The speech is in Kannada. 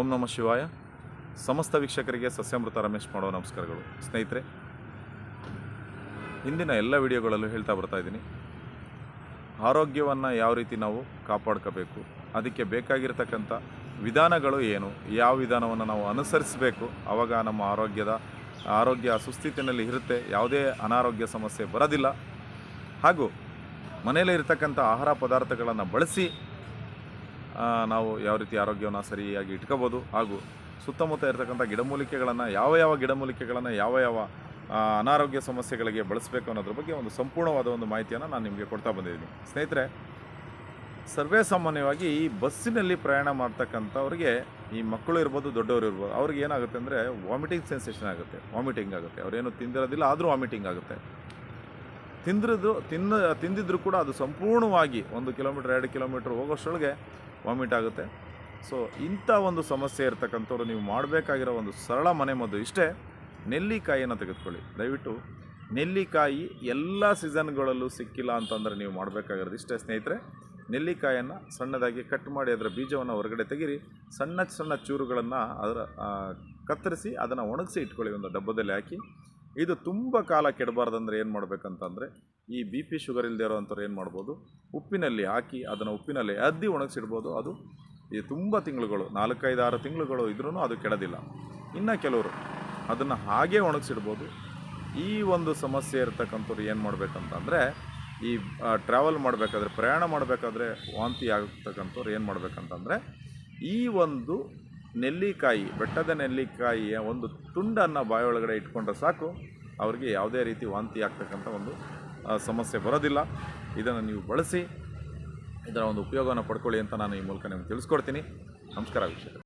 ಓಂ ನಮಃ ಶಿವಾಯ. ಸಮಸ್ತ ವೀಕ್ಷಕರಿಗೆ ಸಸ್ಯಾಮೃತ ರಮೇಶ್ ಮಾಡೋ ನಮಸ್ಕಾರಗಳು. ಸ್ನೇಹಿತರೆ, ಇಂದಿನ ಎಲ್ಲ ವಿಡಿಯೋಗಳಲ್ಲೂ ಹೇಳ್ತಾ ಬರ್ತಾ ಇದ್ದೀನಿ. ಆರೋಗ್ಯವನ್ನು ಯಾವ ರೀತಿ ನಾವು ಕಾಪಾಡ್ಕೋಬೇಕು, ಅದಕ್ಕೆ ಬೇಕಾಗಿರ್ತಕ್ಕಂಥ ವಿಧಾನಗಳು ಏನು, ಯಾವ ವಿಧಾನವನ್ನು ನಾವು ಅನುಸರಿಸಬೇಕು ಆವಾಗ ನಮ್ಮ ಆರೋಗ್ಯದ, ಆರೋಗ್ಯ ಸುಸ್ಥಿತಿನಲ್ಲಿ ಇರುತ್ತೆ, ಯಾವುದೇ ಅನಾರೋಗ್ಯ ಸಮಸ್ಯೆ ಬರೋದಿಲ್ಲ. ಹಾಗೂ ಮನೆಯಲ್ಲೇ ಇರತಕ್ಕಂಥ ಆಹಾರ ಪದಾರ್ಥಗಳನ್ನು ಬಳಸಿ ನಾವು ಯಾವ ರೀತಿ ಆರೋಗ್ಯವನ್ನು ಸರಿಯಾಗಿ ಇಟ್ಕೋಬೋದು ಹಾಗೂ ಸುತ್ತಮುತ್ತ ಇರತಕ್ಕಂಥ ಗಿಡಮೂಲಿಕೆಗಳನ್ನು, ಯಾವ ಯಾವ ಗಿಡಮೂಲಿಕೆಗಳನ್ನು, ಯಾವ ಯಾವ ಅನಾರೋಗ್ಯ ಸಮಸ್ಯೆಗಳಿಗೆ ಬಳಸಬೇಕು ಅನ್ನೋದ್ರ ಬಗ್ಗೆ ಒಂದು ಸಂಪೂರ್ಣವಾದ ಒಂದು ಮಾಹಿತಿಯನ್ನು ನಾನು ನಿಮಗೆ ಕೊಡ್ತಾ ಬಂದಿದ್ದೀನಿ. ಸ್ನೇಹಿತರೆ, ಸರ್ವೇ ಸಾಮಾನ್ಯವಾಗಿ ಈ ಬಸ್ಸಿನಲ್ಲಿ ಪ್ರಯಾಣ ಮಾಡ್ತಕ್ಕಂಥವ್ರಿಗೆ ಈ ಮಕ್ಕಳು ಇರ್ಬೋದು, ದೊಡ್ಡವರು ಇರ್ಬೋದು, ಅವ್ರಿಗೆ ಏನಾಗುತ್ತೆ ಅಂದರೆ ವಾಮಿಟಿಂಗ್ ಸೆನ್ಸೇಷನ್ ಆಗುತ್ತೆ ವಾಮಿಟಿಂಗ್ ಆಗುತ್ತೆ. ಅವರೇನು ತಿಂದಿರೋದಿಲ್ಲ, ಆದರೂ ವಾಮಿಟಿಂಗ್ ಆಗುತ್ತೆ. ತಿಂದ್ರದ್ದು, ತಿನ್ನ, ತಿಂದಿದ್ರು ಕೂಡ ಅದು ಸಂಪೂರ್ಣವಾಗಿ ಒಂದು ಕಿಲೋಮೀಟ್ರ್, ಎರಡು ಕಿಲೋಮೀಟ್ರ್ ಹೋಗೋಷ್ಟೊಳಗೆ ವಾಮಿಟ್ ಆಗುತ್ತೆ. ಸೊ ಇಂಥ ಒಂದು ಸಮಸ್ಯೆ ಇರ್ತಕ್ಕಂಥವ್ರು ನೀವು ಮಾಡಬೇಕಾಗಿರೋ ಒಂದು ಸರಳ ಮನೆಮದ್ದು ಇಷ್ಟೇ, ನೆಲ್ಲಿಕಾಯಿಯನ್ನು ತೆಗೆದುಕೊಳ್ಳಿ. ದಯವಿಟ್ಟು ನೆಲ್ಲಿಕಾಯಿ ಎಲ್ಲ ಸೀಸನ್ಗಳಲ್ಲೂ ಸಿಕ್ಕಿಲ್ಲ ಅಂತಂದರೆ ನೀವು ಮಾಡಬೇಕಾಗಿರೋದು ಇಷ್ಟೇ ಸ್ನೇಹಿತರೆ. ನೆಲ್ಲಿಕಾಯನ್ನು ಸಣ್ಣದಾಗಿ ಕಟ್ ಮಾಡಿ ಅದರ ಬೀಜವನ್ನು ಹೊರಗಡೆ ತೆಗೀರಿ. ಸಣ್ಣ ಸಣ್ಣ ಚೂರುಗಳನ್ನು ಅದರ ಕತ್ತರಿಸಿ ಅದನ್ನು ಒಣಗಿಸಿ ಇಟ್ಕೊಳ್ಳಿ ಒಂದು ಡಬ್ಬದಲ್ಲಿ ಹಾಕಿ. ಇದು ತುಂಬ ಕಾಲ ಕೆಡಬಾರ್ದಂದ್ರೆ ಏನು ಮಾಡಬೇಕಂತಂದರೆ ಈ ಬಿ ಪಿ ಶುಗರ್ ಇಲ್ಲದೆ ಇರೋವಂಥವ್ರು ಏನು ಮಾಡ್ಬೋದು? ಉಪ್ಪಿನಲ್ಲಿ ಹಾಕಿ ಅದನ್ನು ಉಪ್ಪಿನಲ್ಲಿ ಅದ್ದಿ ಒಣಗಿಸಿಡ್ಬೋದು. ಅದು ಈ ತುಂಬ ತಿಂಗಳುಗಳು ನಾಲ್ಕೈದು ಆರು ತಿಂಗಳುಗಳು ಇದ್ರೂ ಅದು ಕೆಡೋದಿಲ್ಲ. ಇನ್ನು ಕೆಲವರು ಅದನ್ನು ಹಾಗೇ ಒಣಗಿಸಿಡ್ಬೋದು. ಈ ಒಂದು ಸಮಸ್ಯೆ ಇರ್ತಕ್ಕಂಥವ್ರು ಏನು ಮಾಡಬೇಕಂತಂದರೆ ಈ ಟ್ರಾವೆಲ್ ಮಾಡಬೇಕಾದ್ರೆ, ಪ್ರಯಾಣ ಮಾಡಬೇಕಾದ್ರೆ ವಾಂತಿ ಆಗ್ತಕ್ಕಂಥವ್ರು ಏನು ಮಾಡಬೇಕಂತಂದರೆ ಈ ಒಂದು ನೆಲ್ಲಿಕಾಯಿ, ಬೆಟ್ಟದ ನೆಲ್ಲಿಕಾಯಿಯ ಒಂದು ತುಂಡನ್ನು ಬಾಯೊಳಗಡೆ ಇಟ್ಕೊಂಡ್ರೆ ಸಾಕು. ಅವರಿಗೆ ಯಾವುದೇ ರೀತಿ ವಾಂತಿ ಆಗ್ತಕ್ಕಂಥ ಒಂದು ಸಮಸ್ಯೆ ಬರೋದಿಲ್ಲ. ಇದನ್ನು ನೀವು ಬಳಸಿ, ಇದರ ಒಂದು ಉಪಯೋಗವನ್ನು ಪಡ್ಕೊಳ್ಳಿ ಅಂತ ನಾನು ಈ ಮೂಲಕ ನಿಮ್ಗೆ ತಿಳಿಸ್ಕೊಡ್ತೀನಿ. ನಮಸ್ಕಾರ ವೀಕ್ಷಕರು.